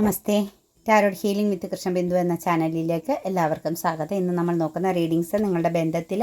నమస్తే. Tarot healing വിത്ത് കൃഷ്ണബിന്ദു എന്ന ചാനലിലേക്ക് എല്ലാവർക്കും സ്വാഗതം. ഇന്ന് നമ്മൾ നോക്കുന്ന റീഡിങ്സ് നിങ്ങളുടെ ബന്ധത്തിൽ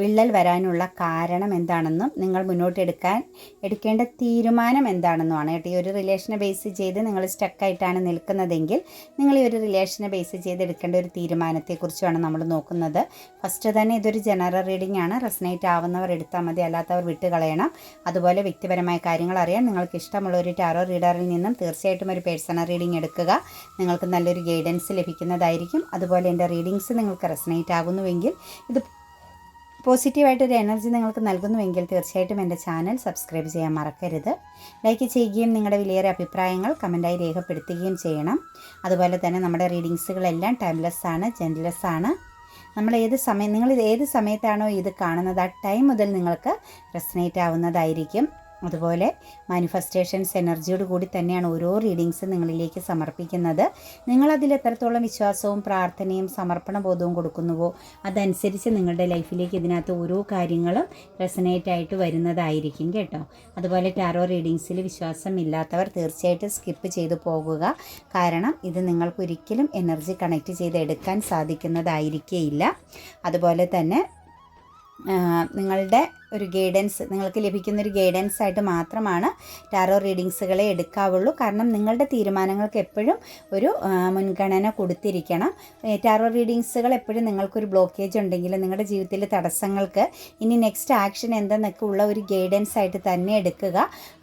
വിള്ളൽ വരാനുള്ള കാരണം എന്താണെന്നും നിങ്ങൾ മുന്നോട്ടെടുക്കാൻ എടുക്കേണ്ട തീരുമാനം എന്താണെന്നുമാണ്. കേട്ടോ ഈ ഒരു റിലേഷനെ ബേസ് ചെയ്ത് നിങ്ങൾ സ്റ്റക്കായിട്ടാണ് നിൽക്കുന്നതെങ്കിൽ നിങ്ങൾ ഈ ഒരു റിലേഷനെ ബേസ് ചെയ്ത് എടുക്കേണ്ട ഒരു തീരുമാനത്തെക്കുറിച്ചുമാണ് നമ്മൾ നോക്കുന്നത്. ഫസ്റ്റ് തന്നെ ഇതൊരു ജനറൽ റീഡിംഗ് ആണ്. റെസനേറ്റ് ആവുന്നവർ എടുത്താൽ മതി അല്ലാത്തവർ വിട്ട് കളയണം അതുപോലെ വ്യക്തിപരമായ കാര്യങ്ങൾ അറിയാൻ നിങ്ങൾക്ക് ഇഷ്ടമുള്ള ഒരു ടാറോ റീഡറിൽ നിന്നും തീർച്ചയായിട്ടും ഒരു പേഴ്സണൽ റീഡിംഗ് എടുക്കുക. നിങ്ങൾക്ക് നല്ലൊരു ഗൈഡൻസ് ലഭിക്കുന്നതായിരിക്കും. അതുപോലെ എന്റെ റീഡിങ്സ് നിങ്ങൾക്ക് റെസനേറ്റ് ആകുന്നുവെങ്കിൽ ഇത് പോസിറ്റീവായിട്ടൊരു എനർജി നിങ്ങൾക്ക് നൽകുന്നുവെങ്കിൽ തീർച്ചയായിട്ടും എന്റെ ചാനൽ സബ്സ്ക്രൈബ് ചെയ്യാൻ മറക്കരുത്. ലൈക്ക് ചെയ്യുകയും നിങ്ങളുടെ വിലയേറെ അഭിപ്രായങ്ങൾ കമന്റായി രേഖപ്പെടുത്തുകയും ചെയ്യണം. അതുപോലെ തന്നെ നമ്മുടെ റീഡിങ്സുകളെല്ലാം ടൈംലെസ് ആണ് ജെൻലെസ് ആണ്. നമ്മൾ ഏത് സമയം നിങ്ങൾ ഏത് സമയത്താണോ ഇത് കാണുന്നത് ആ ടൈം മുതൽ നിങ്ങൾക്ക് റെസനേറ്റ് ആവുന്നതായിരിക്കും. അതുപോലെ മാനിഫെസ്റ്റേഷൻസ് എനർജിയോട് കൂടി തന്നെയാണ് ഓരോ റീഡിങ്സും നിങ്ങളിലേക്ക് സമർപ്പിക്കുന്നത്. നിങ്ങൾ അതിൽ എത്രത്തോളം വിശ്വാസവും പ്രാർത്ഥനയും സമർപ്പണ ബോധവും കൊടുക്കുന്നുവോ അതനുസരിച്ച് നിങ്ങളുടെ ലൈഫിലേക്ക് ഇതിനകത്ത് ഓരോ കാര്യങ്ങളും റെസനേറ്റ് ആയിട്ട് വരുന്നതായിരിക്കും കേട്ടോ. അതുപോലെ ടാറോ റീഡിങ്സിൽ വിശ്വാസം ഇല്ലാത്തവർ തീർച്ചയായിട്ടും സ്കിപ്പ് ചെയ്തു പോകുക. കാരണം ഇത് നിങ്ങൾക്ക് ഒരിക്കലും എനർജി കണക്ട് ചെയ്ത് എടുക്കാൻ സാധിക്കുന്നതായിരിക്കേയില്ല. അതുപോലെ തന്നെ നിങ്ങളുടെ ഒരു ഗൈഡൻസ് നിങ്ങൾക്ക് ലഭിക്കുന്ന ഒരു ഗൈഡൻസ് ആയിട്ട് മാത്രമാണ് ടാറോ റീഡിങ്സുകളെ എടുക്കാവുള്ളൂ. കാരണം നിങ്ങളുടെ തീരുമാനങ്ങൾക്ക് എപ്പോഴും ഒരു മുൻഗണന കൊടുത്തിരിക്കണം. ടാറോ റീഡിങ്സുകൾ എപ്പോഴും നിങ്ങൾക്കൊരു ബ്ലോക്കേജ് ഉണ്ടെങ്കിൽ നിങ്ങളുടെ ജീവിതത്തിലെ തടസ്സങ്ങൾക്ക് ഇനി നെക്സ്റ്റ് ആക്ഷൻ എന്തെന്നൊക്കെ ഉള്ള ഒരു ഗൈഡൻസ് ആയിട്ട് തന്നെ എടുക്കുക.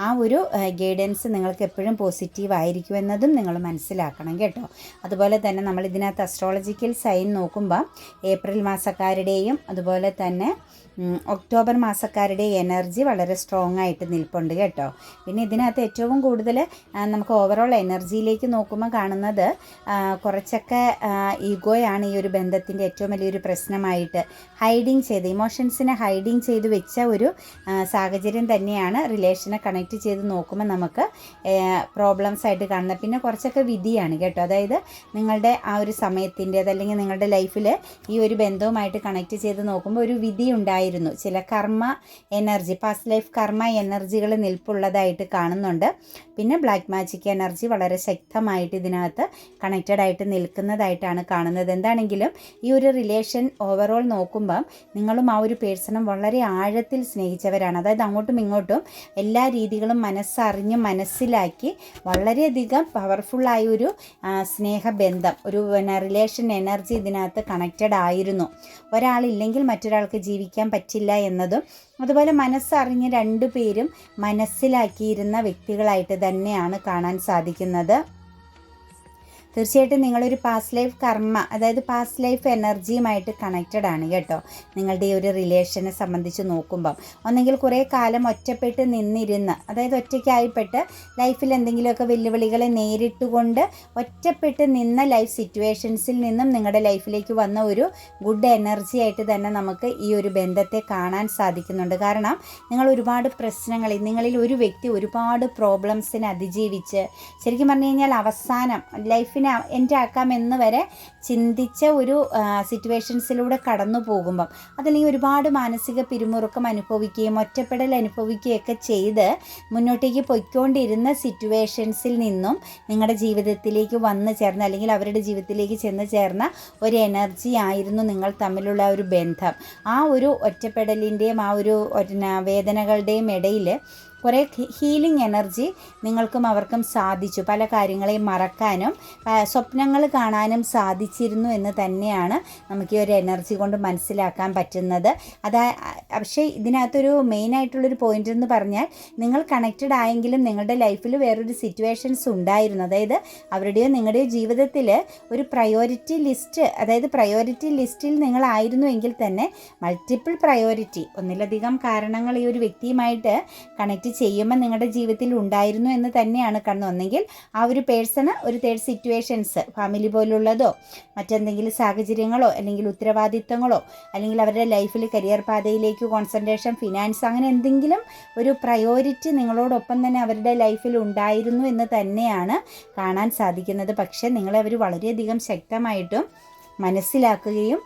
ആ ഒരു ഗൈഡൻസ് നിങ്ങൾക്ക് എപ്പോഴും പോസിറ്റീവ് ആയിരിക്കുമെന്നതും നിങ്ങൾ മനസ്സിലാക്കണം കേട്ടോ. അതുപോലെ തന്നെ നമ്മൾ ഇതിനകത്ത് അസ്ട്രോളജിക്കൽ സൈൻ നോക്കുമ്പോൾ ഏപ്രിൽ മാസക്കാരുടെയും അതുപോലെ തന്നെ ഒക്ടോബർ മാസക്കാരുടെ എനർജി വളരെ സ്ട്രോങ് ആയിട്ട് നിൽപ്പുണ്ട് കേട്ടോ. പിന്നെ ഇതിനകത്ത് ഏറ്റവും കൂടുതൽ നമുക്ക് ഓവറോൾ എനർജിയിലേക്ക് നോക്കുമ്പോൾ കാണുന്നത് കുറച്ചൊക്കെ ഈഗോയാണ് ഈ ഒരു ബന്ധത്തിന്റെ ഏറ്റവും വലിയൊരു പ്രശ്നമായിട്ട് ഹൈഡിങ് ചെയ്ത് ഇമോഷൻസിനെ ഹൈഡിങ് ചെയ്ത് വെച്ച ഒരു സാഹചര്യം തന്നെയാണ് റിലേഷനെ കണക്ട് ചെയ്ത് നോക്കുമ്പോൾ നമുക്ക് പ്രോബ്ലംസ് ആയിട്ട് കാണുന്നത്. പിന്നെ കുറച്ചൊക്കെ വിധിയാണ് കേട്ടോ. അതായത് നിങ്ങളുടെ ആ ഒരു സമയത്തിന്റെ അതല്ലെങ്കിൽ നിങ്ങളുടെ ലൈഫിൽ ഈ ഒരു ബന്ധവുമായിട്ട് കണക്ട് ചെയ്ത് നോക്കുമ്പോൾ ഒരു വിധി ഉണ്ടായിരുന്നു. ചില കർമ്മ എനർജി പാസ്റ്റ് ലൈഫ് കർമ്മ എനർജികൾ നിൽപ്പുള്ളതായിട്ട് കാണുന്നുണ്ട്. പിന്നെ ബ്ലാക്ക് മാജിക് എനർജി വളരെ ശക്തമായിട്ട് ഇതിനകത്ത് കണക്റ്റഡ് ആയിട്ട് നിൽക്കുന്നതായിട്ടാണ് കാണുന്നത്. എന്താണെങ്കിലും ഈ ഒരു റിലേഷൻ ഓവറോൾ നോക്കുമ്പം നിങ്ങളും ആ ഒരു പേഴ്സണും വളരെ ആഴത്തിൽ സ്നേഹിച്ചവരാണ്. അതായത് അങ്ങോട്ടും ഇങ്ങോട്ടും എല്ലാ രീതികളും മനസ്സറിഞ്ഞ് മനസ്സിലാക്കി വളരെയധികം പവർഫുള്ളായ ഒരു സ്നേഹബന്ധം ഒരു റിലേഷൻ എനർജി ഇതിനകത്ത് കണക്റ്റഡ് ആയിരുന്നു. ഒരാളില്ലെങ്കിൽ മറ്റൊരാൾക്ക് ജീവിക്കാൻ പറ്റില്ല എന്നതും അതുപോലെ മനസ്സറിഞ്ഞ് രണ്ടുപേരും മനസ്സിലാക്കിയിരുന്ന വ്യക്തികളായിട്ട് തന്നെയാണ് കാണാൻ സാധിക്കുന്നത്. തീർച്ചയായിട്ടും നിങ്ങളൊരു പാസ്റ്റ് ലൈഫ് കർമ്മ അതായത് പാസ്റ്റ് ലൈഫ് എനർജിയുമായിട്ട് കണക്റ്റഡ് ആണ് കേട്ടോ. നിങ്ങളുടെ ഈ ഒരു റിലേഷനെ സംബന്ധിച്ച് നോക്കുമ്പം. ഒന്നെങ്കിൽ കുറേ കാലം ഒറ്റപ്പെട്ട് നിന്നിരുന്ന് അതായത് ഒറ്റയ്ക്കായിപ്പെട്ട് ലൈഫിൽ എന്തെങ്കിലുമൊക്കെ വെല്ലുവിളികളെ നേരിട്ടുകൊണ്ട് ഒറ്റപ്പെട്ട് നിന്ന ലൈഫ് സിറ്റുവേഷൻസിൽ നിന്നും നിങ്ങളുടെ ലൈഫിലേക്ക് വന്ന ഒരു ഗുഡ് എനർജി ആയിട്ട് തന്നെ നമുക്ക് ഈ ഒരു ബന്ധത്തെ കാണാൻ സാധിക്കുന്നുണ്ട്. കാരണം നിങ്ങൾ ഒരുപാട് പ്രശ്നങ്ങൾ നിങ്ങളിൽ ഒരു വ്യക്തി ഒരുപാട് പ്രോബ്ലംസിനെ അതിജീവിച്ച് ശരിക്കും പറഞ്ഞു കഴിഞ്ഞാൽ അവസാനം ലൈഫിനെ എന്റെ ആക്കാമെന്ന് വരെ ചിന്തിച്ച ഒരു സിറ്റുവേഷൻസിലൂടെ കടന്നു പോകുമ്പം അതല്ലെങ്കിൽ ഒരുപാട് മാനസിക പിരിമുറുക്കം അനുഭവിക്കുകയും ഒറ്റപ്പെടൽ അനുഭവിക്കുകയൊക്കെ ചെയ്ത് മുന്നോട്ടേക്ക് പൊയ്ക്കൊണ്ടിരുന്ന സിറ്റുവേഷൻസിൽ നിന്നും നിങ്ങളുടെ ജീവിതത്തിലേക്ക് വന്നു ചേർന്ന അല്ലെങ്കിൽ അവരുടെ ജീവിതത്തിലേക്ക് ചെന്ന് ചേർന്ന ഒരു എനർജി ആയിരുന്നു നിങ്ങൾ തമ്മിലുള്ള ഒരു ബന്ധം. ആ ഒരു ഒറ്റപ്പെടലിന്റെയും ആ ഒരു വേദനകളുടെയും ഇടയിൽ കുറേ ഹീലിംഗ് എനർജി നിങ്ങൾക്കും അവർക്കും സാധിച്ചു. പല കാര്യങ്ങളെയും മറക്കാനും സ്വപ്നങ്ങൾ കാണാനും സാധിച്ചിരുന്നു എന്ന് തന്നെയാണ് നമുക്ക് ഈ ഒരു എനർജി കൊണ്ട് മനസ്സിലാക്കാൻ പറ്റുന്നത്. അതാ പക്ഷേ ഇതിനകത്തൊരു മെയിനായിട്ടുള്ളൊരു പോയിന്റ് എന്ന് പറഞ്ഞാൽ നിങ്ങൾ കണക്റ്റഡ് ആയെങ്കിലും നിങ്ങളുടെ ലൈഫിൽ വേറൊരു സിറ്റുവേഷൻസ് ഉണ്ടായിരുന്നു. അതായത് അവരുടെയോ നിങ്ങളുടെയോ ജീവിതത്തിൽ ഒരു പ്രയോറിറ്റി ലിസ്റ്റ് അതായത് പ്രയോറിറ്റി ലിസ്റ്റിൽ നിങ്ങളായിരുന്നു എങ്കിൽ തന്നെ മൾട്ടിപ്പിൾ പ്രയോറിറ്റി ഒന്നിലധികം കാരണങ്ങൾ ഈ ഒരു വ്യക്തിയുമായിട്ട് കണക്ട് ചെയ്യുമ്പോൾ നിങ്ങളുടെ ജീവിതത്തിൽ ഉണ്ടായിരുന്നു എന്ന് തന്നെയാണ് കാണുന്നത് ഒന്നെങ്കിൽ ആ ഒരു പേഴ്സണ് ഒരു തേർഡ് സിറ്റുവേഷൻസ് ഫാമിലി പോലുള്ളതോ മറ്റെന്തെങ്കിലും സാഹചര്യങ്ങളോ അല്ലെങ്കിൽ ഉത്തരവാദിത്തങ്ങളോ അല്ലെങ്കിൽ അവരുടെ ലൈഫിൽ കരിയർ പാതയിലേക്ക് കോൺസെൻട്രേഷൻ ഫിനാൻസ് അങ്ങനെ എന്തെങ്കിലും ഒരു പ്രയോറിറ്റി നിങ്ങളോടൊപ്പം തന്നെ അവരുടെ ലൈഫിൽ ഉണ്ടായിരുന്നു എന്ന് തന്നെയാണ് കാണാൻ സാധിക്കുന്നത്. പക്ഷേ നിങ്ങളെ അവർ വളരെയധികം ശക്തമായിട്ടും മനസ്സിലാക്കുകയും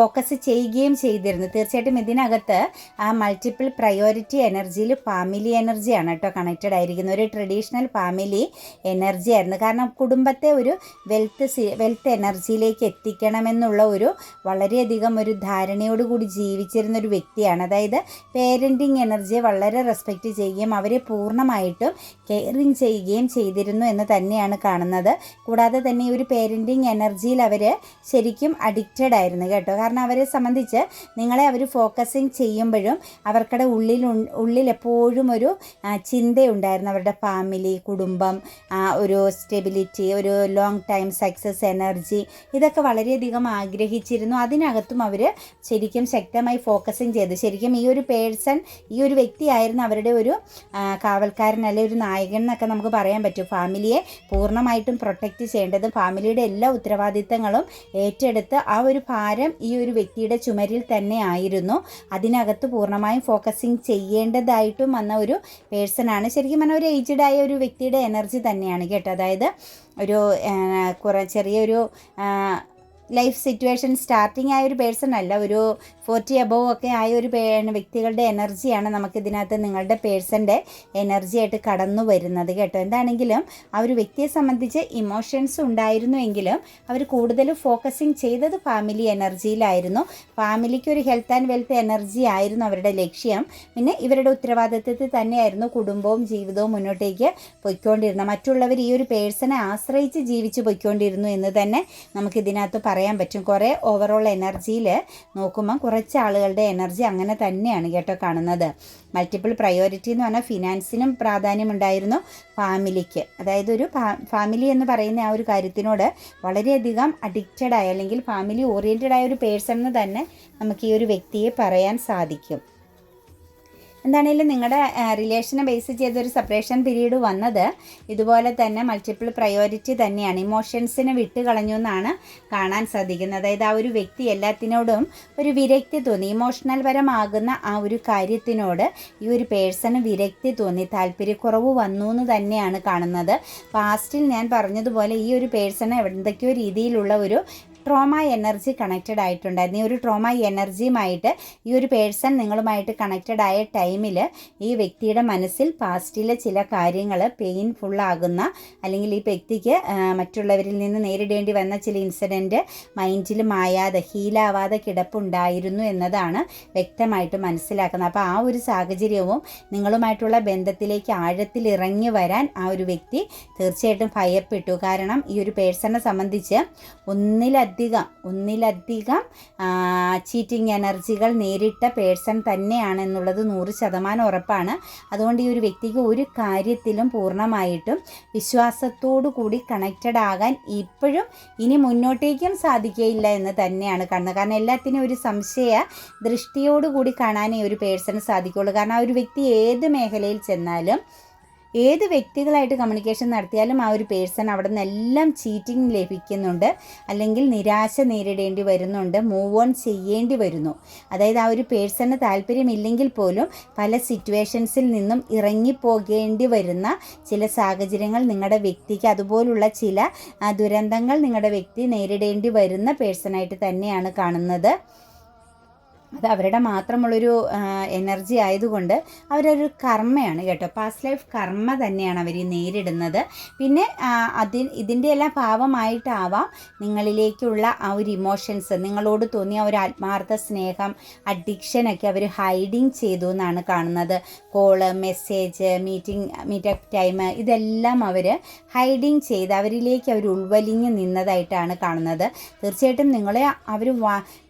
ഫോക്കസ് ചെയ്യുകയും ചെയ്തിരുന്നു. തീർച്ചയായിട്ടും ഇതിനകത്ത് ആ മൾട്ടിപ്പിൾ പ്രയോറിറ്റി എനർജിയിൽ ഫാമിലി എനർജിയാണ് കേട്ടോ കണക്റ്റഡ് ആയിരിക്കുന്നത്. ഒരു ട്രഡീഷണൽ ഫാമിലി എനർജി ആയിരുന്നു. കാരണം കുടുംബത്തെ ഒരു വെൽത്ത് വെൽത്ത് എനർജിയിലേക്ക് എത്തിക്കണമെന്നുള്ള ഒരു വളരെയധികം ഒരു ധാരണയോടുകൂടി ജീവിച്ചിരുന്ന ഒരു വ്യക്തിയാണ്. അതായത് പേരന്റിങ് എനർജിയെ വളരെ റെസ്പെക്റ്റ് ചെയ്യുകയും അവരെ പൂർണമായിട്ടും കെയറിങ് ചെയ്യുകയും ചെയ്തിരുന്നു എന്ന് തന്നെയാണ് കാണുന്നത്. കൂടാതെ തന്നെ ഈ ഒരു പേരന്റിങ് എനർജിയിൽ അവർ ശരിക്കും അഡിക്റ്റഡ് ആയിരുന്നു കേട്ടോ. കാരണം അവരെ സംബന്ധിച്ച് നിങ്ങളെ അവർ ഫോക്കസിങ് ചെയ്യുമ്പോഴും അവർക്കടെ ഉള്ളിൽ ഉള്ളിൽ എപ്പോഴും ഒരു ചിന്തയുണ്ടായിരുന്നു. അവരുടെ ഫാമിലി കുടുംബം ഒരു സ്റ്റെബിലിറ്റി ഒരു ലോങ് ടൈം സക്സസ് എനർജി ഇതൊക്കെ വളരെയധികം ആഗ്രഹിച്ചിരുന്നു. അതിനകത്തും അവർ ശരിക്കും ശക്തമായി ഫോക്കസിങ് ചെയ്തു. ശരിക്കും ഈ ഒരു പേഴ്സൺ ഈ ഒരു വ്യക്തിയായിരുന്നു അവരുടെ ഒരു കാവൽക്കാരൻ അല്ലെ ഒരു നായകൻ എന്നൊക്കെ നമുക്ക് പറയാൻ പറ്റും. ഫാമിലിയെ പൂർണമായിട്ടും പ്രൊട്ടക്റ്റ് ചെയ്യേണ്ടത് ഫാമിലിയുടെ എല്ലാ ഉത്തരവാദിത്തങ്ങളും ഏറ്റെടുത്ത് ആ ഒരു ഭാരം ഈ ഒരു വ്യക്തിയുടെ ചുമരിൽ തന്നെ ആയിരുന്നു. അതിനകത്ത് പൂർണമായും ഫോക്കസിങ് ചെയ്യേണ്ടതായിട്ടും വന്ന ഒരു പേഴ്സണാണ് ശരിക്കും പറഞ്ഞാൽ ഒരു ഏജ്ഡ് ആയ ഒരു വ്യക്തിയുടെ എനർജി തന്നെയാണ് കേട്ടോ. അതായത് ഒരു കുറേ ചെറിയൊരു ലൈഫ് സിറ്റുവേഷൻ സ്റ്റാർട്ടിങ് ആയ ഒരു പേഴ്സൺ അല്ല. ഒരു ഫോർട്ടി അബോവ് ഒക്കെ ആയ ഒരു വ്യക്തികളുടെ എനർജിയാണ് നമുക്ക് ഇതിനകത്ത് നിങ്ങളുടെ പേഴ്സന്റെ എനർജി ആയിട്ട് കടന്നു വരുന്നത് കേട്ടോ. എന്താണെങ്കിലും ആ ഒരു വ്യക്തിയെ സംബന്ധിച്ച് ഇമോഷൻസ് ഉണ്ടായിരുന്നു എങ്കിലും അവർ കൂടുതൽ ഫോക്കസിങ് ചെയ്തത് ഫാമിലി എനർജിയിലായിരുന്നു ഫാമിലിക്ക് ഒരു ഹെൽത്ത് ആൻഡ് വെൽത്ത് എനർജി ആയിരുന്നു അവരുടെ ലക്ഷ്യം. പിന്നെ ഇവരുടെ ഉത്തരവാദിത്വത്തിൽ തന്നെയായിരുന്നു കുടുംബവും ജീവിതവും മുന്നോട്ടേക്ക് പൊയ്ക്കൊണ്ടിരുന്നത്. മറ്റുള്ളവർ ഈ ഒരു പേഴ്സണെ ആശ്രയിച്ച് ജീവിച്ച് പൊയ്ക്കൊണ്ടിരുന്നു എന്ന് തന്നെ നമുക്കിതിനകത്ത് പറയാൻ പറ്റും. കുറേ ഓവറോൾ എനർജിയിൽ നോക്കുമ്പം കുറച്ച് ആളുകളുടെ എനർജി അങ്ങനെ തന്നെയാണ് കേട്ടോ കാണുന്നത്. മൾട്ടിപ്പിൾ പ്രയോറിറ്റി എന്ന് പറഞ്ഞാൽ ഫിനാൻസിനും പ്രാധാന്യമുണ്ടായിരുന്നു ഫാമിലിക്ക് അതായത് ഒരു ഫാമിലി എന്ന് പറയുന്ന ആ ഒരു കാര്യത്തിനോട് വളരെയധികം അഡിക്റ്റഡ് ആയ അല്ലെങ്കിൽ ഫാമിലി ഓറിയന്റഡ് ആയ ഒരു പേഴ്സൺ എന്ന് തന്നെ നമുക്ക് ഈ ഒരു വ്യക്തിയെ പറയാൻ സാധിക്കും. എന്താണെങ്കിലും നിങ്ങളുടെ റിലേഷനെ ബേസ് ചെയ്തൊരു സെപ്പറേഷൻ പീരീഡ് വന്നത് ഇതുപോലെ തന്നെ മൾട്ടിപ്പിൾ പ്രയോറിറ്റി തന്നെയാണ്. ഇമോഷൻസിനെ വിട്ട് കളഞ്ഞു എന്നാണ് കാണാൻ സാധിക്കുന്നത്. അതായത് ആ ഒരു വ്യക്തി എല്ലാത്തിനോടും ഒരു വിരക്തി തോന്നി. ഇമോഷണൽ പരമാകുന്ന ആ ഒരു കാര്യത്തിനോട് ഈ ഒരു പേഴ്സണ് വിരക്തി തോന്നി. താല്പര്യക്കുറവ് വന്നു എന്ന് തന്നെയാണ് കാണുന്നത്. പാസ്റ്റിൽ ഞാൻ പറഞ്ഞതുപോലെ ഈ ഒരു പേഴ്സണ് എന്തൊക്കെയോ രീതിയിലുള്ള ഒരു ട്രോമ എനർജി കണക്റ്റഡ് ആയിട്ടുണ്ടായിരുന്നു. ഈ ഒരു ട്രോമ എനർജിയുമായിട്ട് ഈ ഒരു പേഴ്സൺ നിങ്ങളുമായിട്ട് കണക്റ്റഡ് ആയ ടൈമിൽ ഈ വ്യക്തിയുടെ മനസ്സിൽ പാസ്റ്റിലെ ചില കാര്യങ്ങൾ ആകുന്ന അല്ലെങ്കിൽ ഈ വ്യക്തിക്ക് മറ്റുള്ളവരിൽ നിന്ന് നേരിടേണ്ടി വന്ന ചില ഇൻസിഡന്റ് മൈൻഡിൽ മായാതെ ഹീലാവാതെ കിടപ്പുണ്ടായിരുന്നു എന്നതാണ് വ്യക്തമായിട്ട് മനസ്സിലാക്കുന്നത്. അപ്പോൾ ആ ഒരു സാഹചര്യവും നിങ്ങളുമായിട്ടുള്ള ബന്ധത്തിലേക്ക് ആഴത്തിൽ ഇറങ്ങി വരാൻ ആ ഒരു വ്യക്തി തീർച്ചയായിട്ടും ഭയപ്പെട്ടു. കാരണം ഈ ഒരു പേഴ്സണെ സംബന്ധിച്ച് ഒന്നിലധികം ഒന്നിലധികം ചീറ്റിംഗ് എനർജികൾ നേരിട്ട പേഴ്സൺ തന്നെയാണെന്നുള്ളത് നൂറ് ശതമാനം ഉറപ്പാണ്. അതുകൊണ്ട് ഈ ഒരു വ്യക്തിക്ക് ഒരു കാര്യത്തിലും പൂർണമായിട്ടും വിശ്വാസത്തോടു കൂടി കണക്റ്റഡ് ആകാൻ ഇപ്പോഴും ഇനി മുന്നോട്ടേക്കും സാധിക്കുകയില്ല എന്ന് തന്നെയാണ് കാണുന്നത്. കാരണം എല്ലാത്തിനും ഒരു സംശയ ദൃഷ്ടിയോടുകൂടി കാണാനേ ഒരു പേഴ്സൺ സാധിക്കുള്ളൂ കാരണം ആ ഒരു വ്യക്തി ഏത് മേഖലയിൽ ചെന്നാലും ഏത് വ്യക്തികളായിട്ട് കമ്മ്യൂണിക്കേഷൻ നടത്തിയാലും ആ ഒരു പേഴ്സൺ അവിടെ നിന്നെല്ലാം ചീറ്റിംഗ് ലഭിക്കുന്നുണ്ട്. അല്ലെങ്കിൽ നിരാശ നേരിടേണ്ടി വരുന്നുണ്ട്. മൂവ് ഓൺ ചെയ്യേണ്ടി വരുന്നു. അതായത് ആ ഒരു പേഴ്സണ് താല്പര്യമില്ലെങ്കിൽ പോലും പല സിറ്റുവേഷൻസിൽ നിന്നും ഇറങ്ങിപ്പോകേണ്ടി വരുന്ന ചില സാഹചര്യങ്ങൾ നിങ്ങളുടെ വ്യക്തിക്ക് അതുപോലുള്ള ചില ദുരന്തങ്ങൾ നിങ്ങളുടെ വ്യക്തി നേരിടേണ്ടി വരുന്ന പേഴ്സണായിട്ട് തന്നെയാണ് കാണുന്നത്. അത് അവരുടെ മാത്രമുള്ളൊരു എനർജി ആയതുകൊണ്ട് അവരൊരു കർമ്മയാണ് കേട്ടോ. പാസ്റ്റ് ലൈഫ് കർമ്മ തന്നെയാണ് അവർ നേരിടുന്നത്. പിന്നെ അതി ഇതിന്റെ എല്ലാം ഭാവമായിട്ടാവാം നിങ്ങളിലേക്കുള്ള ആ ഒരു ഇമോഷൻസ് നിങ്ങളോട് തോന്നിയ ഒരു ആത്മാർത്ഥ സ്നേഹം അഡിക്ഷനൊക്കെ അവർ ഹൈഡിങ് ചെയ്തു എന്നാണ് കാണുന്നത്. Call message meeting meetup time ഇതെല്ലാം അവർ ഹൈഡിങ് ചെയ്ത് അവരിലേക്ക് അവർ ഉൾവലിഞ്ഞ് നിന്നതായിട്ടാണ് കാണുന്നത്. തീർച്ചയായിട്ടും നിങ്ങളെ അവർ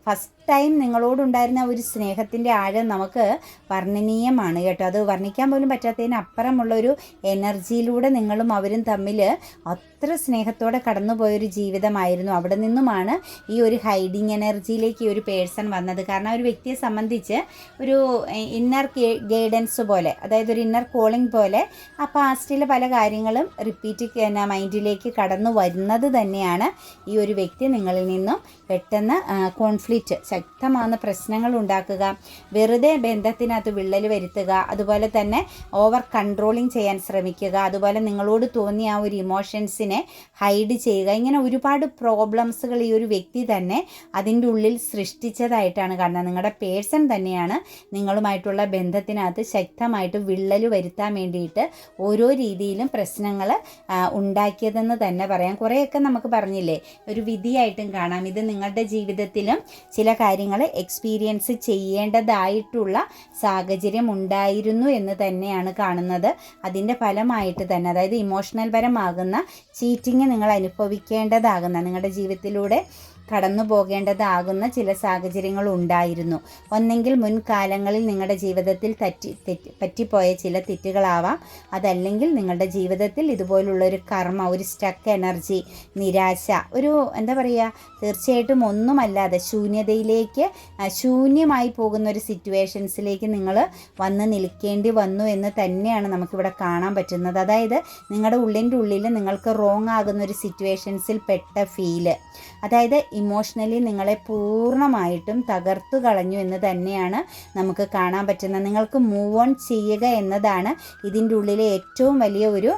ഫസ്റ്റ് ടൈം നിങ്ങളോടുണ്ടായിരുന്ന ഒരു സ്നേഹത്തിന്റെ ആഴം നമുക്ക് വർണനീയമാണ് കേട്ടോ. അത് വർണിക്കാൻ പോലും പറ്റാത്തതിന് അപ്പുറമുള്ളൊരു എനർജിയിലൂടെ നിങ്ങളും അവരും തമ്മിൽ അത്ര സ്നേഹത്തോടെ കടന്നുപോയൊരു ജീവിതമായിരുന്നു. അവിടെ നിന്നുമാണ് ഈ ഒരു ഹൈഡിങ് എനർജിയിലേക്ക് ഈ ഒരു പേഴ്സൺ വന്നത്. കാരണം ഒരു വ്യക്തിയെ സംബന്ധിച്ച് ഒരു ഇന്നർ ഗൈഡൻസ് പോലെ അതായത് ഒരു ഇന്നർ കോളിംഗ് പോലെ ആ പാസ്റ്റിലെ പല കാര്യങ്ങളും റിപ്പീറ്റ് മൈൻഡിലേക്ക് കടന്നു വരുന്നത് തന്നെയാണ് ഈ ഒരു വ്യക്തി നിങ്ങളിൽ നിന്നും പെട്ടെന്ന് കോൺഫ്ലിക്റ്റ് കോൺഫ്ലിക്റ്റ് ശക്തമാകുന്ന പ്രശ്നങ്ങൾ ഉണ്ടാക്കുക വെറുതെ ബന്ധത്തിനകത്ത് വിള്ളൽ വരുത്തുക അതുപോലെ തന്നെ ഓവർ കൺട്രോളിങ് ചെയ്യാൻ ശ്രമിക്കുക അതുപോലെ നിങ്ങളോട് തോന്നിയ ആ ഒരു ഇമോഷൻസിനെ ഹൈഡ് ചെയ്യുക ഇങ്ങനെ ഒരുപാട് പ്രോബ്ലംസുകൾ ഈ ഒരു വ്യക്തി തന്നെ അതിന്റെ ഉള്ളിൽ സൃഷ്ടിച്ചതായിട്ടാണ് കാണുന്നത്. നിങ്ങളുടെ പേഴ്സൺ തന്നെയാണ് നിങ്ങളുമായിട്ടുള്ള ബന്ധത്തിനകത്ത് ശക്തമായിട്ട് വിള്ളൽ വരുത്താൻ വേണ്ടിയിട്ട് ഓരോ രീതിയിലും പ്രശ്നങ്ങൾ ഉണ്ടാക്കിയതെന്ന് തന്നെ പറയാം. കുറേയൊക്കെ നമുക്ക് പറഞ്ഞില്ലേ? ഒരു വിധിയായിട്ടും കാണാം. ഇത് നിങ്ങളുടെ ജീവിതത്തിലും ചില കാര്യങ്ങൾ എക്സ്പീരിയൻസ് ചെയ്യേണ്ടതായിട്ടുള്ള സാഹചര്യം ഉണ്ടായിരുന്നു എന്ന് തന്നെയാണ് കാണുന്നത്. അതിന്റെ ഫലമായിട്ട് തന്നെ അതായത് ഇമോഷണൽ പരമാകുന്ന ചീറ്റിങ് നിങ്ങൾ അനുഭവിക്കേണ്ടതാകുന്ന നിങ്ങളുടെ ജീവിതത്തിലൂടെ കടന്നു പോകേണ്ടതാകുന്ന ചില സാഹചര്യങ്ങൾ ഉണ്ടായിരുന്നു. ഒന്നെങ്കിൽ മുൻകാലങ്ങളിൽ നിങ്ങളുടെ ജീവിതത്തിൽ തറ്റി തെറ്റി പറ്റിപ്പോയ ചില തെറ്റുകളാവാം. അതല്ലെങ്കിൽ നിങ്ങളുടെ ജീവിതത്തിൽ ഇതുപോലുള്ള ഒരു കർമ്മ ഒരു സ്റ്റക്ക് എനർജി നിരാശ ഒരു എന്താ പറയുക തീർച്ചയായിട്ടും ഒന്നുമല്ലാതെ ശൂന്യതയിലേക്ക് ശൂന്യമായി പോകുന്ന ഒരു സിറ്റുവേഷൻസിലേക്ക് നിങ്ങൾ വന്ന് നിൽക്കേണ്ടി വന്നു എന്ന് തന്നെയാണ് നമുക്കിവിടെ കാണാൻ പറ്റുന്നത്. അതായത് നിങ്ങളുടെ ഉള്ളിന്റെ ഉള്ളിൽ നിങ്ങൾക്ക് റോങ് ആകുന്ന ഒരു സിറ്റുവേഷൻസിൽ പെട്ട ഫീൽ അതായത് ഇമോഷണലി നിങ്ങളെ പൂർണമായിട്ടും തകർത്തു കളഞ്ഞു എന്ന് തന്നെയാണ് നമുക്ക് കാണാൻ പറ്റുന്നത്. നിങ്ങൾക്ക് മൂവ് ഓൺ ചെയ്യുക എന്നതാണ് ഇതിന്റെ ഉള്ളിലെ ഏറ്റവും വലിയ ഒരു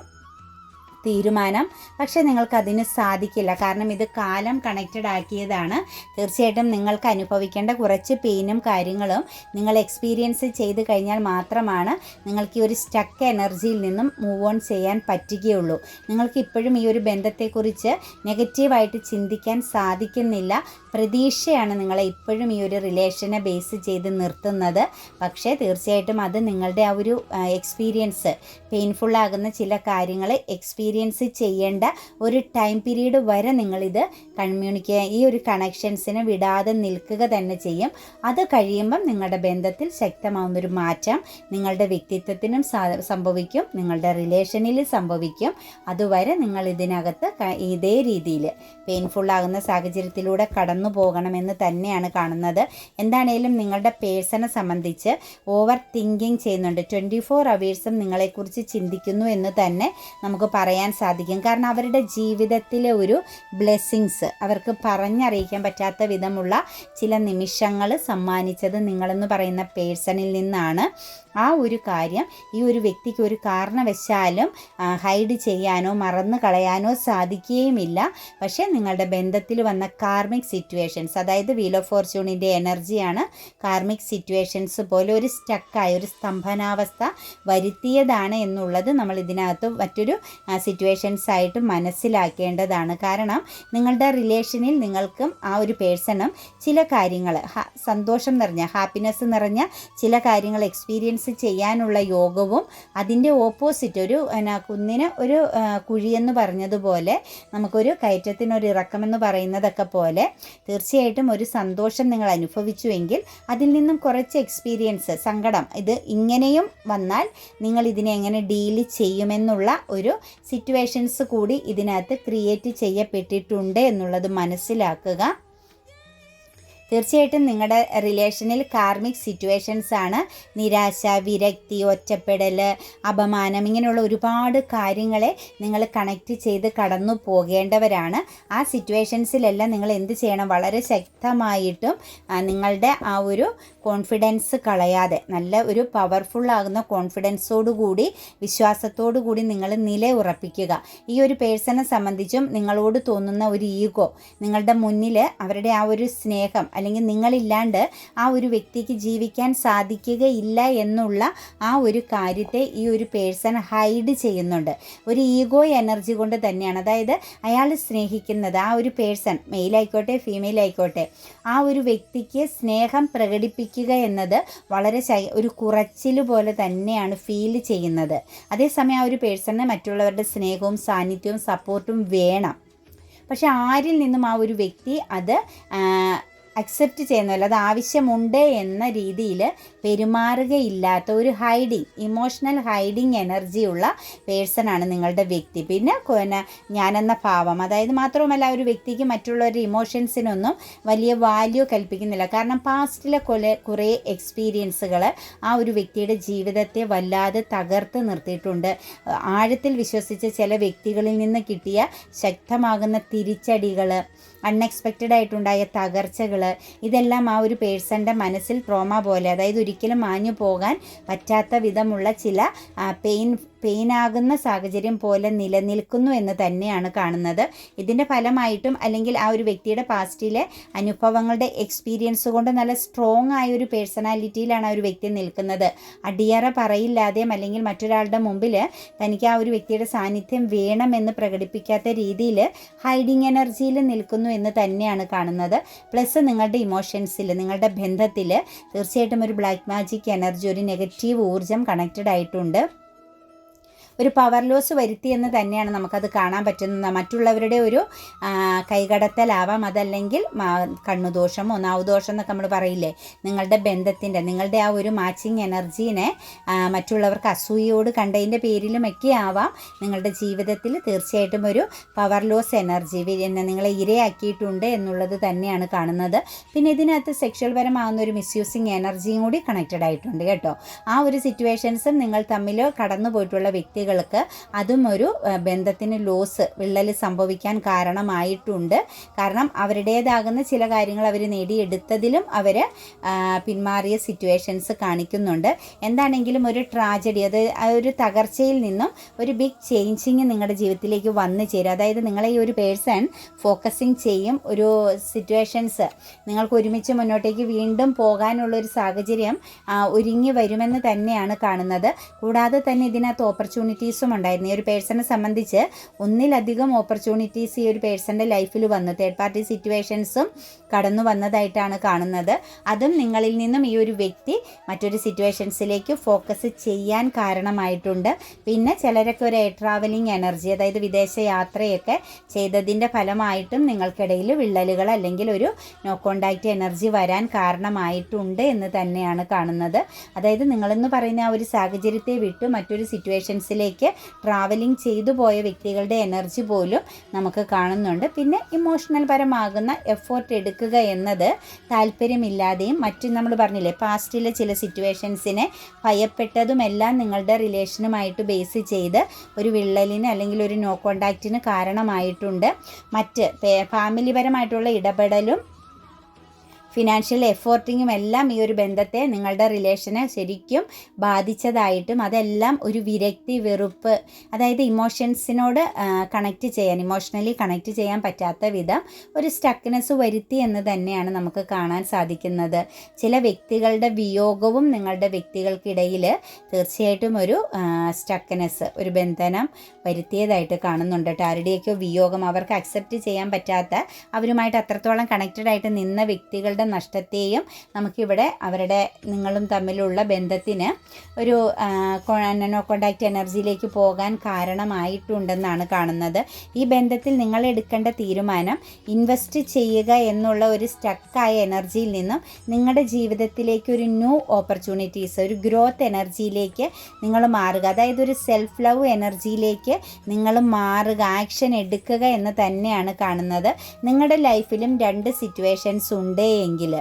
തീരുമാനം. പക്ഷേ നിങ്ങൾക്ക് അതിന് സാധിക്കില്ല. കാരണം ഇത് കാലം കണക്റ്റഡ് ആക്കിയതാണ്. തീർച്ചയായിട്ടും നിങ്ങൾക്ക് അനുഭവിക്കേണ്ട കുറച്ച് പെയിനും കാര്യങ്ങളും നിങ്ങൾ എക്സ്പീരിയൻസ് ചെയ്ത് കഴിഞ്ഞാൽ മാത്രമാണ് നിങ്ങൾക്ക് ഈ ഒരു സ്റ്റക്ക് എനർജിയിൽ നിന്നും മൂവ് ഓൺ ചെയ്യാൻ പറ്റുകയുള്ളൂ. നിങ്ങൾക്ക് ഇപ്പോഴും ഈ ഒരു ബന്ധത്തെക്കുറിച്ച് നെഗറ്റീവായിട്ട് ചിന്തിക്കാൻ സാധിക്കുന്നില്ല. പ്രതീക്ഷയാണ് നിങ്ങളെ ഇപ്പോഴും ഈ ഒരു റിലേഷനെ ബേസ് ചെയ്ത് നിർത്തുന്നത്. പക്ഷേ തീർച്ചയായിട്ടും അത് നിങ്ങളുടെ ആ ഒരു എക്സ്പീരിയൻസ് പെയിൻഫുള്ളാകുന്ന ചില കാര്യങ്ങൾ എക്സ്പീരിയൻസ് ചെയ്യേണ്ട ഒരു ടൈം പീരീഡ് വരെ നിങ്ങളിത് കമ്മ്യൂണിക്കേ ഈ ഒരു കണക്ഷൻസിന് വിടാതെ നിൽക്കുക തന്നെ ചെയ്യും. അത് കഴിയുമ്പം നിങ്ങളുടെ ബന്ധത്തിൽ ശക്തമാവുന്നൊരു മാറ്റം നിങ്ങളുടെ വ്യക്തിത്വത്തിനും സംഭവിക്കും. നിങ്ങളുടെ റിലേഷനിൽ സംഭവിക്കും. അതുവരെ നിങ്ങൾ ഇതിനകത്ത് ഇതേ രീതിയിൽ പെയിൻഫുള്ളാകുന്ന സാഹചര്യത്തിലൂടെ കടന്നു പോകണമെന്ന് തന്നെയാണ് കാണുന്നത്. എന്താണേലും നിങ്ങളുടെ പേഴ്സണെ സംബന്ധിച്ച് ഓവർ തിങ്കിങ് ചെയ്യുന്നുണ്ട്. ട്വന്റി ഫോർ അവേഴ്സും നിങ്ങളെക്കുറിച്ച് ചിന്തിക്കുന്നു എന്ന് തന്നെ നമുക്ക് പറയാൻ സാധിക്കും. കാരണം അവരുടെ ജീവിതത്തിലെ ഒരു ബ്ലെസ്സിങ്സ് അവർക്ക് പറഞ്ഞറിയിക്കാൻ പറ്റാത്ത വിധമുള്ള ചില നിമിഷങ്ങൾ സമ്മാനിച്ചത് നിങ്ങളെന്ന് പറയുന്ന പേഴ്സണിൽ നിന്നാണ്. ആ ഒരു കാര്യം ഈ ഒരു വ്യക്തിക്ക് ഒരു കാരണവശാലും ഹൈഡ് ചെയ്യാനോ മറന്നു കളയാനോ സാധിക്കുകയുമില്ല. പക്ഷേ നിങ്ങളുടെ ബന്ധത്തിൽ വന്ന കാർമിക് സിറ്റുവേഷൻസ് അതായത് വീൽ ഓഫ് ഫോർച്യൂണിന്റെ എനർജിയാണ് കാർമിക് സിറ്റുവേഷൻസ് പോലെ ഒരു സ്റ്റക്കായ ഒരു സ്തംഭനാവസ്ഥ വരുത്തിയതാണ് എന്നുള്ളത് നമ്മൾ ഇതിനകത്ത് മറ്റൊരു സിറ്റുവേഷൻസ് ആയിട്ട് മനസ്സിലാക്കേണ്ടതാണ്. കാരണം നിങ്ങളുടെ റിലേഷനിൽ നിങ്ങൾക്കും ആ ഒരു പേഴ്സണും ചില കാര്യങ്ങൾ സന്തോഷം നിറഞ്ഞ ഹാപ്പിനെസ് നിറഞ്ഞ ചില കാര്യങ്ങൾ എക്സ്പീരിയൻസ് ചെയ്യാനുള്ള യോഗവും അതിന്റെ ഓപ്പോസിറ്റ് ഒരു കുന്നിന് ഒരു കുഴിയെന്ന് പറഞ്ഞതുപോലെ നമുക്കൊരു കയറ്റത്തിനൊരു ഇറക്കമെന്ന് പറയുന്നതൊക്കെ പോലെ തീർച്ചയായിട്ടും ഒരു സന്തോഷം നിങ്ങൾ അനുഭവിച്ചുവെങ്കിൽ അതിൽ നിന്നും കുറച്ച് എക്സ്പീരിയൻസ് സങ്കടം ഇത് ഇങ്ങനെയും വന്നാൽ നിങ്ങൾ ഇതിനെ എങ്ങനെ ഡീൽ ചെയ്യുമെന്നുള്ള ഒരു സിറ്റുവേഷൻസ് കൂടി ഇതിനകത്ത് ക്രിയേറ്റ് ചെയ്യപ്പെട്ടിട്ടുണ്ട് എന്നുള്ളത് മനസ്സിലാക്കുക. തീർച്ചയായിട്ടും നിങ്ങളുടെ റിലേഷനിൽ കാർമിക് സിറ്റുവേഷൻസ് ആണ്. നിരാശ വിരക്തി ഒറ്റപ്പെടൽ അപമാനം ഇങ്ങനെയുള്ള ഒരുപാട് കാര്യങ്ങളെ നിങ്ങൾ കണക്റ്റ് ചെയ്ത് കടന്നു പോകേണ്ടവരാണ്. ആ സിറ്റുവേഷൻസിലെല്ലാം നിങ്ങൾ എന്ത് ചെയ്യണം? വളരെ ശക്തമായിട്ടും നിങ്ങളുടെ ആ ഒരു കോൺഫിഡൻസ് കളയാതെ നല്ല ഒരു പവർഫുൾ ആകുന്ന കോൺഫിഡൻസോടുകൂടി വിശ്വാസത്തോടുകൂടി നിങ്ങൾ നില ഉറപ്പിക്കുക. ഈ ഒരു പേഴ്സണെ സംബന്ധിച്ചും നിങ്ങളോട് തോന്നുന്ന ഒരു ഈഗോ നിങ്ങളുടെ മുന്നിൽ അവരുടെ ആ ഒരു സ്നേഹം അല്ലെങ്കിൽ നിങ്ങളില്ലാണ്ട് ആ ഒരു വ്യക്തിക്ക് ജീവിക്കാൻ സാധിക്കുകയില്ല എന്നുള്ള ആ ഒരു കാര്യത്തെ ഈ ഒരു പേഴ്സൺ ഹൈഡ് ചെയ്യുന്നുണ്ട്. ഒരു ഈഗോ എനർജി കൊണ്ട് തന്നെയാണ്. അതായത് അയാൾ സ്നേഹിക്കുന്നത് ആ ഒരു പേഴ്സൺ മെയിലായിക്കോട്ടെ ഫീമെയിൽ ആയിക്കോട്ടെ ആ ഒരു വ്യക്തിക്ക് സ്നേഹം പ്രകടിപ്പിക്കുക എന്നത് വളരെ ഒരു കുറച്ചിൽ പോലെ തന്നെയാണ് ഫീൽ ചെയ്യുന്നത്. അതേസമയം ആ ഒരു പേഴ്സണിന് മറ്റുള്ളവരുടെ സ്നേഹവും സാന്നിധ്യവും സപ്പോർട്ടും വേണം. പക്ഷെ ആരിൽ നിന്നും ആ ഒരു വ്യക്തി അത് അക്സെപ്റ്റ് ചെയ്യുന്നില്ല അത് ആവശ്യമുണ്ട് എന്ന രീതിയിൽ പെരുമാറുകയില്ലാത്ത ഒരു ഹൈഡിങ് ഇമോഷണൽ ഹൈഡിങ് എനർജിയുള്ള പേഴ്സണാണ് നിങ്ങളുടെ വ്യക്തി. പിന്നെ പിന്നെ ഞാനെന്ന ഭാവം. അതായത് മാത്രവുമല്ല ഒരു വ്യക്തിക്ക് മറ്റുള്ളവരുടെ ഇമോഷൻസിനൊന്നും വലിയ വാല്യൂ കൽപ്പിക്കുന്നില്ല. കാരണം പാസ്റ്റിലെ കൊല കുറേ എക്സ്പീരിയൻസുകൾ ആ ഒരു വ്യക്തിയുടെ ജീവിതത്തെ വല്ലാതെ തകർത്ത് നിർത്തിയിട്ടുണ്ട്. ആഴത്തിൽ വിശ്വസിച്ച ചില വ്യക്തികളിൽ നിന്ന് കിട്ടിയ ശക്തമാകുന്ന തിരിച്ചടികൾ അൺഎക്സ്പെക്റ്റഡ് ആയിട്ടുണ്ടായ തകർച്ചകൾ ഇതെല്ലാം ആ ഒരു പേഴ്സന്റെ മനസ്സിൽ ട്രോമ പോലെ അതായത് ഒരിക്കലും മാഞ്ഞു പോകാൻ പറ്റാത്ത വിധമുള്ള ചില പെയിൻ പെയിനാകുന്ന സാഹചര്യം പോലെ നിലനിൽക്കുന്നു എന്ന് തന്നെയാണ് കാണുന്നത്. ഇതിന്റെ ഫലമായിട്ടും അല്ലെങ്കിൽ ആ ഒരു വ്യക്തിയുടെ പാസ്റ്റിലെ അനുഭവങ്ങളുടെ എക്സ്പീരിയൻസ് കൊണ്ട് നല്ല സ്ട്രോങ് ആയ ഒരു പേഴ്സണാലിറ്റിയിലാണ് ആ ഒരു വ്യക്തി നിൽക്കുന്നത്. അടിയറ പറയില്ലാതെയും അല്ലെങ്കിൽ മറ്റൊരാളുടെ മുമ്പിൽ തനിക്ക് ആ ഒരു വ്യക്തിയുടെ സാന്നിധ്യം വേണമെന്ന് പ്രകടിപ്പിക്കാത്ത രീതിയിൽ ഹൈഡിങ് എനർജിയിൽ നിൽക്കുന്നു എന്ന് തന്നെയാണ് കാണുന്നത്. പ്ലസ് നിങ്ങളുടെ ഇമോഷൻസിൽ നിങ്ങളുടെ ബന്ധത്തിൽ തീർച്ചയായിട്ടും ഒരു ബ്ലാക്ക് മാജിക് എനർജി ഒരു നെഗറ്റീവ് ഊർജം കണക്റ്റഡ് ആയിട്ടുണ്ട്. ഒരു പവർ ലോസ് വരുത്തിയെന്ന് തന്നെയാണ് നമുക്കത് കാണാൻ പറ്റുന്നത്. മറ്റുള്ളവരുടെ ഒരു കൈകടത്തലാവാം. അതല്ലെങ്കിൽ കണ്ണുദോഷമോ നാവുദോഷം എന്നൊക്കെ നമ്മൾ പറയില്ലേ? നിങ്ങളുടെ ബന്ധത്തിന്റെ നിങ്ങളുടെ ആ ഒരു മാച്ചിങ് എനർജീനെ മറ്റുള്ളവർക്ക് അസൂയയോട് കണ്ടതിന്റെ പേരിലുമൊക്കെ ആവാം നിങ്ങളുടെ ജീവിതത്തിൽ തീർച്ചയായിട്ടും ഒരു പവർ ലോസ് എനർജി നിങ്ങളെ ഇരയാക്കിയിട്ടുണ്ട് എന്നുള്ളത് തന്നെയാണ് കാണുന്നത്. പിന്നെ ഇതിനകത്ത് സെക്ഷൽ പരമാകുന്ന ഒരു മിസ്യൂസിങ് എനർജിയും കൂടി കണക്റ്റഡ് ആയിട്ടുണ്ട് കേട്ടോ. ആ ഒരു സിറ്റുവേഷൻസും നിങ്ങൾ തമ്മിൽ കടന്നു പോയിട്ടുള്ള വ്യക്തികൾ വ്യക്തികൾക്ക് അതും ഒരു ബന്ധത്തിന് ലോസ് വിള്ളൽ സംഭവിക്കാൻ കാരണമായിട്ടുണ്ട്. കാരണം അവരുടേതാകുന്ന ചില കാര്യങ്ങൾ അവർ നേടിയെടുത്തതിലും അവർ പിന്മാറിയ സിറ്റുവേഷൻസ് കാണിക്കുന്നുണ്ട്. എന്താണെങ്കിലും ഒരു ട്രാജഡി അത് ഒരു തകർച്ചയിൽ നിന്നും ഒരു ബിഗ് ചേഞ്ചിങ് നിങ്ങളുടെ ജീവിതത്തിലേക്ക് വന്നു ചേരും. അതായത് നിങ്ങളെ ഈ ഒരു പേഴ്സൺ ഫോക്കസിങ് ചെയ്യും. ഒരു സിറ്റുവേഷൻസ് നിങ്ങൾക്ക് ഒരുമിച്ച് മുന്നോട്ടേക്ക് വീണ്ടും പോകാനുള്ള ഒരു സാഹചര്യം ഒരുങ്ങി വരുമെന്ന് തന്നെയാണ് കാണുന്നത്. കൂടാതെ തന്നെ ഇതിനകത്ത് ഓപ്പർച്യൂണിറ്റി ഓപ്പർച്യൂണിറ്റീസും ഉണ്ടായിരുന്നു. ഈ ഒരു പേഴ്സണെ സംബന്ധിച്ച് ഒന്നിലധികം ഓപ്പർച്യൂണിറ്റീസ് ഈ ഒരു പേഴ്സന്റെ ലൈഫിൽ വന്നു. തേർഡ് പാർട്ടി സിറ്റുവേഷൻസും കടന്നു വന്നതായിട്ടാണ് കാണുന്നത്. അതും നിങ്ങളിൽ നിന്നും ഈ ഒരു വ്യക്തി മറ്റൊരു സിറ്റുവേഷൻസിലേക്ക് ഫോക്കസ് ചെയ്യാൻ കാരണമായിട്ടുണ്ട്. പിന്നെ ചിലരൊക്കെ ഒരു എയർ ട്രാവലിംഗ് എനർജി അതായത് വിദേശ യാത്രയൊക്കെ ചെയ്തതിന്റെ ഫലമായിട്ടും നിങ്ങൾക്കിടയിൽ വിള്ളലുകൾ അല്ലെങ്കിൽ ഒരു നോ കോണ്ടാക്റ്റ് എനർജി വരാൻ കാരണമായിട്ടുണ്ട് എന്ന് തന്നെയാണ് കാണുന്നത്. അതായത് നിങ്ങളെന്ന് പറയുന്ന ആ ഒരു സാഹചര്യത്തെ വിട്ട് മറ്റൊരു സിറ്റുവേഷൻസിലേക്ക് സ്ഥലത്തേക്ക് ട്രാവലിംഗ് ചെയ്തു പോയ വ്യക്തികളുടെ എനർജി പോലും നമുക്ക് കാണുന്നുണ്ട്. പിന്നെ ഇമോഷണൽ പരമാകുന്ന എഫേർട്ട് എടുക്കുക എന്നത് താല്പര്യമില്ലാതെയും മറ്റു നമ്മൾ പറഞ്ഞില്ലേ പാസ്റ്റിലെ ചില സിറ്റുവേഷൻസിനെ ഭയപ്പെട്ടതുമെല്ലാം നിങ്ങളുടെ റിലേഷനുമായിട്ട് ബേസ് ചെയ്ത് ഒരു വിള്ളലിന് അല്ലെങ്കിൽ ഒരു നോ കോണ്ടാക്റ്റിന് കാരണമായിട്ടുണ്ട്. മറ്റ് ഫാമിലിപരമായിട്ടുള്ള ഇടപെടലും ഫിനാൻഷ്യൽ എഫോർട്ടിങ്ങും എല്ലാം ഈ ഒരു ബന്ധത്തെ നിങ്ങളുടെ റിലേഷനെ ശരിക്കും ബാധിച്ചതായിട്ടും അതെല്ലാം ഒരു വിരക്തി വെറുപ്പ് അതായത് ഇമോഷൻസിനോട് കണക്റ്റ് ചെയ്യാൻ ഇമോഷണലി കണക്റ്റ് ചെയ്യാൻ പറ്റാത്ത വിധം ഒരു സ്റ്റക്നെസ് വരുത്തി എന്ന് തന്നെയാണ് നമുക്ക് കാണാൻ സാധിക്കുന്നത്. ചില വ്യക്തികളുടെ വിയോഗവും നിങ്ങളുടെ വ്യക്തികൾക്കിടയിൽ തീർച്ചയായിട്ടും ഒരു സ്റ്റക്നെസ് ഒരു ബന്ധനം വരുത്തിയതായിട്ട് കാണുന്നുണ്ട്. ആരുടെയൊക്കെ വിയോഗം അവർക്ക് അക്സെപ്റ്റ് ചെയ്യാൻ പറ്റാത്ത അവരുമായിട്ട് അത്രത്തോളം കണക്റ്റഡ് ആയിട്ട് നിന്ന വ്യക്തികളുടെ അവരുടെ നഷ്ടത്തെയും നമുക്കിവിടെ അവരുടെ നിങ്ങളും തമ്മിലുള്ള ബന്ധത്തിന് ഒരു നോ കോണ്ടാക്റ്റ് എനർജിയിലേക്ക് പോകാൻ കാരണമായിട്ടുണ്ടെന്നാണ് കാണുന്നത്. ഈ ബന്ധത്തിൽ നിങ്ങൾ എടുക്കേണ്ട തീരുമാനം ഇൻവെസ്റ്റ് ചെയ്യുക എന്നുള്ള ഒരു സ്റ്റക്കായ എനർജിയിൽ നിന്നും നിങ്ങളുടെ ജീവിതത്തിലേക്ക് ഒരു ന്യൂ ഓപ്പർച്യൂണിറ്റീസ് ഒരു ഗ്രോത്ത് എനർജിയിലേക്ക് നിങ്ങൾ മാറുക. അതായത് ഒരു സെൽഫ് ലവ് എനർജിയിലേക്ക് നിങ്ങൾ മാറുക ആക്ഷൻ എടുക്കുക എന്ന് തന്നെയാണ് കാണുന്നത്. നിങ്ങളുടെ ലൈഫിലും രണ്ട് സിറ്റുവേഷൻസ് ഉണ്ട് എങ്കിൽ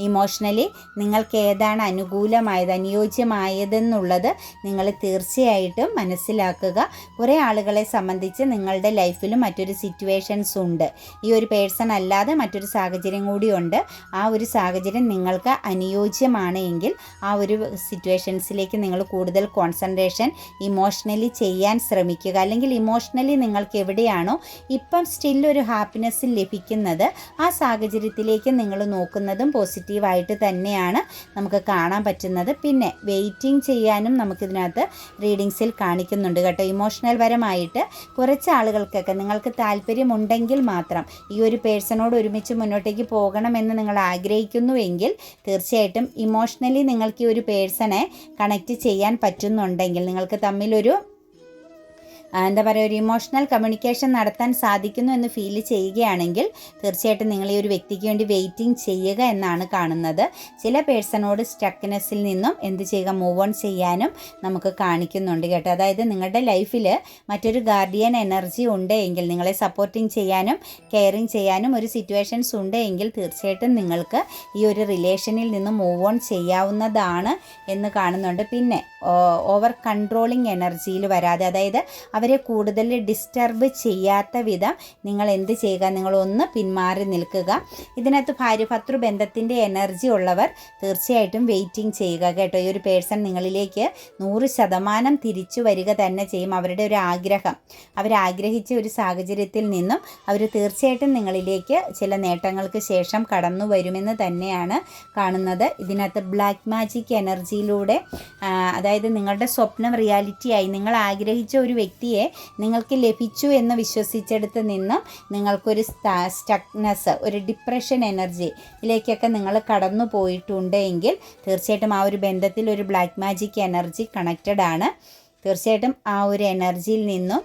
ഇമോഷണലി നിങ്ങൾക്ക് ഏതാണ് അനുകൂലമായത് അനുയോജ്യമായതെന്നുള്ളത് നിങ്ങൾ തീർച്ചയായിട്ടും മനസ്സിലാക്കുക. കുറേ ആളുകളെ സംബന്ധിച്ച് നിങ്ങളുടെ ലൈഫിലും മറ്റൊരു സിറ്റുവേഷൻസ് ഉണ്ട്. ഈ ഒരു പേഴ്സൺ അല്ലാതെ മറ്റൊരു സാഹചര്യം കൂടിയുണ്ട്. ആ ഒരു സാഹചര്യം നിങ്ങൾക്ക് അനുയോജ്യമാണ് എങ്കിൽ ആ ഒരു സിറ്റുവേഷൻസിലേക്ക് നിങ്ങൾ കൂടുതൽ കോൺസെൻട്രേഷൻ ഇമോഷണലി ചെയ്യാൻ ശ്രമിക്കുക. അല്ലെങ്കിൽ ഇമോഷണലി നിങ്ങൾക്ക് എവിടെയാണോ ഇപ്പം സ്റ്റിൽ ഒരു ഹാപ്പിനെസ് ലഭിക്കുന്നത് ആ സാഹചര്യത്തിലേക്ക് നിങ്ങൾ നോക്കുന്നതും പോസിറ്റീവ് പോസിറ്റീവായിട്ട് തന്നെയാണ് നമുക്ക് കാണാൻ പറ്റുന്നത്. പിന്നെ വെയിറ്റിംഗ് ചെയ്യാനും നമുക്കിതിനകത്ത് റീഡിങ്സിൽ കാണിക്കുന്നുണ്ട് കേട്ടോ. ഇമോഷണൽ പരമായിട്ട് കുറച്ച് ആളുകൾക്കൊക്കെ നിങ്ങൾക്ക് താല്പര്യമുണ്ടെങ്കിൽ മാത്രം ഈ ഒരു പേഴ്സണോട് ഒരുമിച്ച് മുന്നോട്ടേക്ക് പോകണമെന്ന് നിങ്ങൾ ആഗ്രഹിക്കുന്നുവെങ്കിൽ തീർച്ചയായിട്ടും ഇമോഷണലി നിങ്ങൾക്ക് ഈ ഒരു പേഴ്സണെ കണക്റ്റ് ചെയ്യാൻ പറ്റുന്നുണ്ടെങ്കിൽ നിങ്ങൾക്ക് തമ്മിലൊരു എന്താ പറയുക ഒരു ഇമോഷണൽ കമ്മ്യൂണിക്കേഷൻ നടത്താൻ സാധിക്കുന്നു എന്ന് ഫീൽ ചെയ്യുകയാണെങ്കിൽ തീർച്ചയായിട്ടും നിങ്ങൾ ഈ ഒരു വ്യക്തിക്ക് വേണ്ടി വെയിറ്റിംഗ് ചെയ്യുക എന്നാണ് കാണുന്നത്. ചില പേഴ്സണോട് സ്റ്റക്നെസ്സിൽ നിന്നും എന്ത് ചെയ്യുക മൂവ് ഓൺ ചെയ്യാനും നമുക്ക് കാണിക്കുന്നുണ്ട് കേട്ടോ. അതായത് നിങ്ങളുടെ ലൈഫിൽ മറ്റൊരു ഗാർഡിയൻ എനർജി ഉണ്ട് എങ്കിൽ നിങ്ങളെ സപ്പോർട്ടിങ് ചെയ്യാനും കെയറിങ് ചെയ്യാനും ഒരു സിറ്റുവേഷൻസ് ഉണ്ട് എങ്കിൽ തീർച്ചയായിട്ടും നിങ്ങൾക്ക് ഈ ഒരു റിലേഷനിൽ നിന്ന് മൂവ് ഓൺ ചെയ്യാവുന്നതാണ് എന്ന് കാണുന്നുണ്ട്. പിന്നെ ഓവർ കൺട്രോളിങ് എനർജിയിൽ വരാതെ അതായത് അവരെ കൂടുതൽ ഡിസ്റ്റർബ് ചെയ്യാത്ത വിധം നിങ്ങൾ എന്ത് ചെയ്യുക? നിങ്ങൾ ഒന്ന് പിന്മാറി നിൽക്കുക. ഇതിനകത്ത് ഭാര്യ ഭർത്തൃ ബന്ധത്തിന്റെ എനർജി ഉള്ളവർ തീർച്ചയായിട്ടും വെയിറ്റിംഗ് ചെയ്യുക കേട്ടോ. ഈ ഒരു പേഴ്സൺ നിങ്ങളിലേക്ക് നൂറ് ശതമാനം തിരിച്ചു വരിക തന്നെ ചെയ്യും. അവരുടെ ഒരു ആഗ്രഹം. അവരാഗ്രഹിച്ച ഒരു സാഹചര്യത്തിൽ നിന്നും അവർ തീർച്ചയായിട്ടും നിങ്ങളിലേക്ക് ചില നേട്ടങ്ങൾക്ക് ശേഷം കടന്നു വരുമെന്ന് തന്നെയാണ് കാണുന്നത്. ഇതിനകത്ത് ബ്ലാക്ക് മാജിക് എനർജിയിലൂടെ അതായത് നിങ്ങളുടെ സ്വപ്നം റിയാലിറ്റിയായി നിങ്ങൾ ആഗ്രഹിച്ച ഒരു വ്യക്തിയെ നിങ്ങൾക്ക് ലഭിച്ചു എന്ന് വിശ്വസിച്ചെടുത്ത് നിന്നും നിങ്ങൾക്കൊരു സ്റ്റക്നെസ് ഒരു ഡിപ്രഷൻ എനർജിയിലേക്കൊക്കെ നിങ്ങൾ കടന്നു പോയിട്ടുണ്ട് എങ്കിൽ തീർച്ചയായിട്ടും ആ ഒരു ബന്ധത്തിൽ ഒരു ബ്ലാക്ക് മാജിക് എനർജി കണക്റ്റഡ് ആണ്. തീർച്ചയായിട്ടും ആ ഒരു എനർജിയിൽ നിന്നും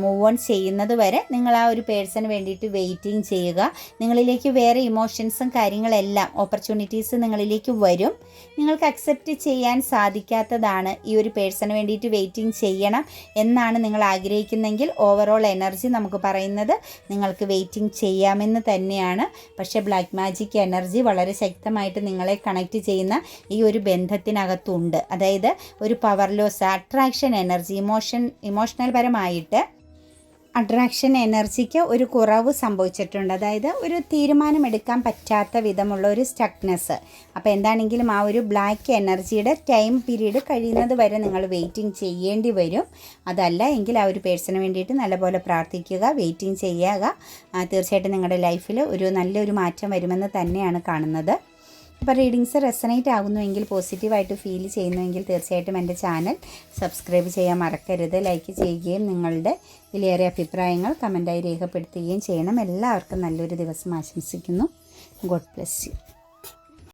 മൂവ് ഓൺ ചെയ്യുന്നത് വരെ നിങ്ങൾ ആ ഒരു പേഴ്സണ് വേണ്ടിയിട്ട് വെയിറ്റിംഗ് ചെയ്യുക. നിങ്ങളിലേക്ക് വേറെ ഇമോഷൻസും കാര്യങ്ങളെല്ലാം ഓപ്പർച്യൂണിറ്റീസ് നിങ്ങളിലേക്ക് വരും. നിങ്ങൾക്ക് അക്സെപ്റ്റ് ചെയ്യാൻ സാധിക്കാത്തതാണ് ഈ ഒരു പേഴ്സണ് വേണ്ടിയിട്ട് വെയിറ്റിംഗ് ചെയ്യണം എന്നാണ് നിങ്ങൾ ആഗ്രഹിക്കുന്നെങ്കിൽ ഓവറോൾ എനർജി നമുക്ക് പറയുന്നത് നിങ്ങൾക്ക് വെയിറ്റിംഗ് ചെയ്യാമെന്ന് തന്നെയാണ്. പക്ഷേ ബ്ലാക്ക് മാജിക് എനർജി വളരെ ശക്തമായിട്ട് നിങ്ങളെ കണക്റ്റ് ചെയ്യുന്ന ഈ ഒരു ബന്ധത്തിനകത്തുണ്ട്. അതായത് ഒരു power loss attraction energy emotion emotional പരമായിട്ട് അട്രാക്ഷൻ എനർജിക്ക് ഒരു കുറവ് സംഭവിച്ചിട്ടുണ്ട്. അതായത് ഒരു തീരുമാനമെടുക്കാൻ പറ്റാത്ത വിധമുള്ള ഒരു സ്റ്റക്നെസ് അപ്പോൾ എന്താണെങ്കിലും ആ ഒരു ബ്ലാക്ക് എനർജിയുടെ ടൈം പീരീഡ് കഴിയുന്നത് വരെ നിങ്ങൾ വെയിറ്റിംഗ് ചെയ്യേണ്ടി വരും. അതല്ല എങ്കിൽ ആ ഒരു പേഴ്സണ് വേണ്ടിയിട്ട് നല്ലപോലെ പ്രാർത്ഥിക്കുക വെയിറ്റിംഗ് ചെയ്യുക. തീർച്ചയായിട്ടും നിങ്ങളുടെ ലൈഫിൽ ഒരു നല്ലൊരു മാറ്റം വരുമെന്ന് തന്നെയാണ് കാണുന്നത്. അപ്പോൾ റീഡിങ്സ് റെസനേറ്റ് ആകുന്നുവെങ്കിൽ പോസിറ്റീവായിട്ട് ഫീൽ ചെയ്യുന്നുവെങ്കിൽ തീർച്ചയായിട്ടും എന്റെ ചാനൽ സബ്സ്ക്രൈബ് ചെയ്യാൻ മറക്കരുത്. ലൈക്ക് ചെയ്യുകയും നിങ്ങളുടെ വിലയേറിയ അഭിപ്രായങ്ങൾ കമന്റായി രേഖപ്പെടുത്തുകയും ചെയ്യണം. എല്ലാവർക്കും നല്ലൊരു ദിവസം ആശംസിക്കുന്നു. God bless you